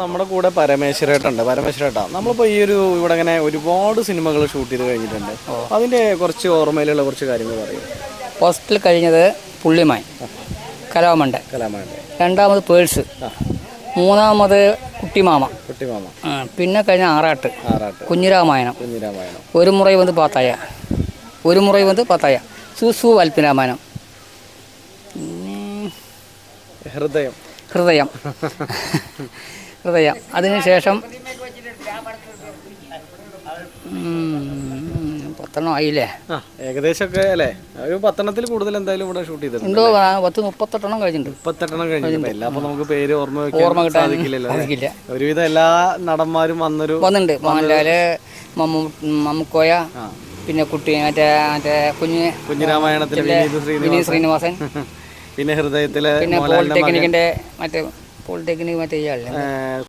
നമ്മുടെ കൂടെ പരമേശ്വരേട്ടുണ്ട് പരമേശ്വരേട്ടാ നമ്മളിപ്പോൾ ഈ ഒരു ഇവിടെ ഇങ്ങനെ ഒരുപാട് സിനിമകൾ ഷൂട്ട് ചെയ്ത് കഴിഞ്ഞിട്ടുണ്ട്. അതിന്റെ കുറച്ച് ഓർമ്മയിലുള്ള കുറച്ച് കാര്യങ്ങൾ പറയും. ഫസ്റ്റിൽ കഴിഞ്ഞത് പുള്ളിമായി കലാമണ്ട കലാമണ്ട രണ്ടാമത് പേഴ്സ്. മൂന്നാമത് കുട്ടിമാമ. കുട്ടിമാമ. പിന്നെ കഴിഞ്ഞ ആറാട്ട്. ആറാട്ട്. കുഞ്ഞിരാമായണം. കുഞ്ഞിരാമായണം. ഒരു മുറി വന്ന് പാത്തായ. ഒരു മുറി വന്ന് പാത്തായ. സുസു അൽപ്പിരാമായണം ഹൃദയം. ഹൃദയം. ഹൃദയം. അതിനുശേഷം ഉം, പത്തെണ്ണം ആയില്ലേ? ഏകദേശമൊക്കെ അല്ലേ? ഒരു പത്തെണ്ണത്തിൽ കൂടുതൽ എന്തായാലും ഇവിടെ ഷൂട്ട് ചെയ്തിട്ടുണ്ട് പത്ത് മുപ്പത്തെട്ടെണ്ണം കഴിഞ്ഞിട്ടുണ്ട്. മുപ്പത്തെട്ടെണ്ണം കഴിഞ്ഞിട്ടുണ്ട്. എല്ലാം അപ്പൊ നമുക്ക് പേര് ഓർമ്മ ഓർമ്മ കിട്ടാൻ സാധിക്കില്ലല്ലോ ഒരുവിധം എല്ലാ നടന്മാരും വന്നൊരു വന്നിട്ടുണ്ട്. മോഹൻലാൽ മമ്മൂ മമ്മക്കോയ. പിന്നെ കുട്ടി മറ്റേ മറ്റേ കുഞ്ഞ് കുഞ്ഞിരാമായണത്തിലെ ശ്രീനിവാസൻ. പിന്നെ ഹൃദയത്തിലെ പിന്നെ പോളിടെക്നിക്കിന്റെ മറ്റേ പോളിടെക്നിക് മറ്റേ ഇയാളല്ലേ ഏ,